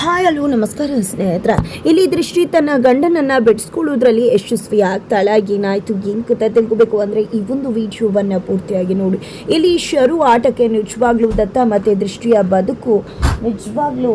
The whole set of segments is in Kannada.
ಹಾಯ್ ಅಲೋ ನಮಸ್ಕಾರ ಸ್ನೇಹಿತರ. ಇಲ್ಲಿ ದೃಷ್ಟಿ ತನ್ನ ಗಂಡನನ್ನ ಬಿಡಿಸ್ಕೊಳ್ಳೋದ್ರಲ್ಲಿ ಯಶಸ್ವಿ ಆಗ್ತಾಳ ಏನಾಯ್ತು ಏನು ಕತೆ ತಿಳ್ಕೊಬೇಕು ಅಂದರೆ ಈ ಒಂದು ವಿಡಿಯೋವನ್ನು ಪೂರ್ತಿಯಾಗಿ ನೋಡಿ. ಇಲ್ಲಿ ಶರು ಆಟಕ್ಕೆ ನಿಜವಾಗ್ಲೂ ದತ್ತ ಮತ್ತೆ ದೃಷ್ಟಿಯ ಬದುಕು ನಿಜವಾಗ್ಲೂ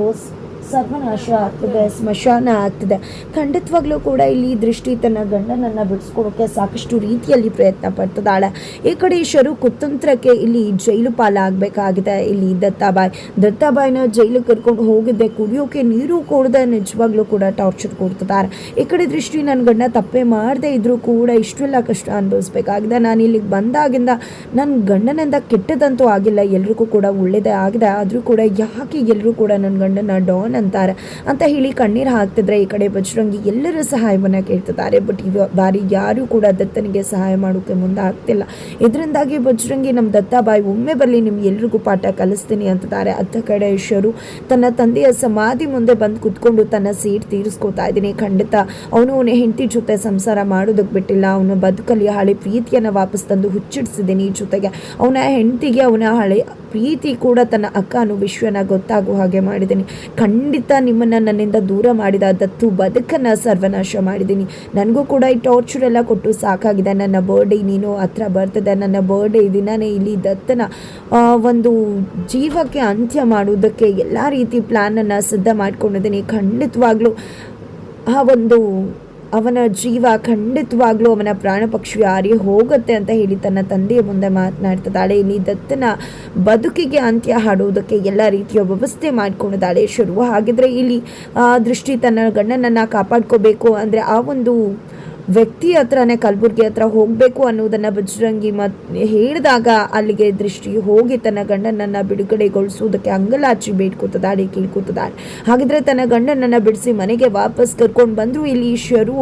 ಸರ್ವನಾಶ ಆಗ್ತದೆ, ಸ್ಮಶಾನ ಆಗ್ತದೆ. ಖಂಡಿತವಾಗ್ಲೂ ಕೂಡ ಇಲ್ಲಿ ದೃಷ್ಟಿ ತನ್ನ ಗಂಡನನ್ನು ಬಿಡಿಸ್ಕೊಡೋಕ್ಕೆ ಸಾಕಷ್ಟು ರೀತಿಯಲ್ಲಿ ಪ್ರಯತ್ನ ಪಡ್ತದಾಳೆ ಈ ಕಡೆ ಶರು ಕುತಂತ್ರಕ್ಕೆ ಇಲ್ಲಿ ಜೈಲು ಪಾಲಾಗಬೇಕಾಗಿದೆ. ಇಲ್ಲಿ ದತ್ತಾಬಾಯಿ, ದತ್ತಾಬಾಯಿನ ಜೈಲು ಕರ್ಕೊಂಡು ಹೋಗಿದ್ದೆ. ಕುಡಿಯೋಕೆ ನೀರು ಕೊಡದೆ ನಿಜವಾಗ್ಲೂ ಕೂಡ ಟಾರ್ಚರ್ ಕೊಡ್ತಿದ್ದಾರೆ. ಈ ಕಡೆ ದೃಷ್ಟಿ ನನ್ನ ಗಂಡ ತಪ್ಪೇ ಮಾಡದೇ ಇದ್ರೂ ಕೂಡ ಇಷ್ಟೆಲ್ಲ ಕಷ್ಟ ಅನುಭವಿಸ್ಬೇಕಾಗಿದೆ. ನಾನು ಇಲ್ಲಿಗೆ ಬಂದಾಗಿಂದ ನನ್ನ ಗಂಡನಿಂದ ಕೆಟ್ಟದಂತೂ ಆಗಿಲ್ಲ. ಎಲ್ರಿಗೂ ಕೂಡ ಒಳ್ಳೇದೇ ಆಗಿದೆ. ಆದರೂ ಕೂಡ ಯಾಕೆ ಎಲ್ಲರೂ ಕೂಡ ನನ್ನ ಗಂಡನ ಡಾನ್ ಅಂತಾರೆ. ಅಂತ ಹೇಳಿ ಕಣ್ಣೀರು ಹಾಕ್ತಿದ್ರೆ ಈ ಕಡೆ ಬಜರಂಗಿ ಎಲ್ಲರೂ ಸಹಾಯವನ್ನು ಕೇಳ್ತಿದ್ದಾರೆ. ಬಟ್ ಈ ಬಾರಿ ಯಾರೂ ಕೂಡ ದತ್ತನಿಗೆ ಸಹಾಯ ಮಾಡೋಕೆ ಮುಂದೆ ಆಗ್ತಿಲ್ಲ ಇದರಿಂದಾಗಿ ಬಜರಂಗಿ ನಮ್ಮ ದತ್ತಾಬಾಯಿ, ಒಮ್ಮೆ ಬರಲಿ ನಿಮ್ಗೆ ಎಲ್ರಿಗೂ ಪಾಠ ಕಲಿಸ್ತೀನಿ ಅಂತಿದ್ದಾರೆ. ಅತ್ತ ಕಡೆ ಶರು ತನ್ನ ತಂದೆಯ ಸಮಾಧಿ ಮುಂದೆ ಬಂದು ಕುತ್ಕೊಂಡು ತನ್ನ ಸೀಟ್ ತೀರಿಸ್ಕೊತಾ ಇದ್ದೀನಿ. ಖಂಡಿತ ಅವನು ಅವನ ಹೆಂಡತಿ ಜೊತೆ ಸಂಸಾರ ಮಾಡೋದಕ್ಕೆ ಬಿಟ್ಟಿಲ್ಲ. ಅವನ ಬದುಕಲ್ಲಿ ಹಳೆ ಪ್ರೀತಿಯನ್ನು ವಾಪಸ್ ತಂದು ಹುಚ್ಚಿಡಿಸಿದ್ದೀನಿ ಜೊತೆಗೆ. ಅವನ ಹೆಂಡತಿಗೆ ಅವನ ಹಳೆ ಪ್ರೀತಿ ಕೂಡ ತನ್ನ ಅಕ್ಕನು ವಿಶ್ವನ ಗೊತ್ತಾಗುವ ಹಾಗೆ ಮಾಡಿದ್ದೀನಿ. ಖಂಡಿತ ನಿಮ್ಮನ್ನು ನನ್ನಿಂದ ದೂರ ಮಾಡಿದ ದತ್ತು ಬದುಕನ್ನು ಸರ್ವನಾಶ ಮಾಡಿದ್ದೀನಿ. ನನಗೂ ಕೂಡ ಈ ಟಾರ್ಚರ್ ಎಲ್ಲ ಕೊಟ್ಟು ಸಾಕಾಗಿದೆ. ನನ್ನ ಬರ್ಡೇ ನೀನು ಹತ್ರ ಬರ್ತದೆ. ನನ್ನ ಬರ್ಡೇ ದಿನನೇ ಇಲ್ಲಿ ದತ್ತನ ಒಂದು ಜೀವಕ್ಕೆ ಅಂತ್ಯ ಮಾಡುವುದಕ್ಕೆ ಎಲ್ಲ ರೀತಿ ಪ್ಲ್ಯಾನನ್ನು ಸಿದ್ಧ ಮಾಡ್ಕೊಂಡಿದ್ದೀನಿ. ಖಂಡಿತವಾಗ್ಲೂ ಆ ಒಂದು ಅವನ ಜೀವ ಖಂಡಿತವಾಗ್ಲೂ ಅವನ ಪ್ರಾಣ ಪಕ್ಷಿ ಹಾರಿ ಹೋಗುತ್ತೆ ಅಂತ ಹೇಳಿ ತನ್ನ ತಂದೆಯ ಮುಂದೆ ಮಾತನಾಡ್ತಿದ್ದಾಳೆ. ಇಲ್ಲಿ ದತ್ತನ ಬದುಕಿಗೆ ಅಂತ್ಯ ಹಾಡುವುದಕ್ಕೆ ಎಲ್ಲ ರೀತಿಯ ವ್ಯವಸ್ಥೆ ಮಾಡ್ಕೊಂಡಿದ್ದಾಳೆ. ಶುರು ಹಾಗಿದ್ರೆ ಇಲ್ಲಿ ದೃಷ್ಟಿ ತನ್ನ ಗಂಡನನ್ನು ಕಾಪಾಡ್ಕೋಬೇಕು. ಅಂದರೆ ಆ ಒಂದು ವ್ಯಕ್ತಿ ಹತ್ರನೇ ಕಲಬುರ್ಗಿ ಹತ್ರ ಹೋಗಬೇಕು ಅನ್ನೋದನ್ನು ಬಜರಂಗಿ ಮತ್ ಹೇಳಿದಾಗ ಅಲ್ಲಿಗೆ ದೃಷ್ಟಿ ಹೋಗಿ ತನ್ನ ಗಂಡನನ್ನು ಬಿಡುಗಡೆಗೊಳಿಸುವುದಕ್ಕೆ ಅಂಗಲಾಚಿ ಬೇಡ್ಕೊತದಾಳೆ, ಕೇಳ್ಕೊತದಾಳೆ. ಹಾಗಿದ್ರೆ ತನ್ನ ಗಂಡನನ್ನು ಬಿಡಿಸಿ ಮನೆಗೆ ವಾಪಸ್ ಕರ್ಕೊಂಡು ಬಂದರೂ ಇಲ್ಲಿ ಶರು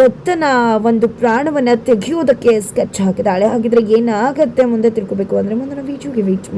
ದತ್ತನ ಒಂದು ಪ್ರಾಣವನ್ನು ತೆಗೆಯೋದಕ್ಕೆ ಸ್ಕೆಚ್ ಹಾಕಿದಾಳೆ. ಹಾಗಿದ್ರೆ ಏನಾಗತ್ತೆ ಮುಂದೆ ತಿಳ್ಕೊಬೇಕು ಅಂದರೆ ಮುಂದಿನ ವಿಡಿಯೋಗೆ ವೇಟ್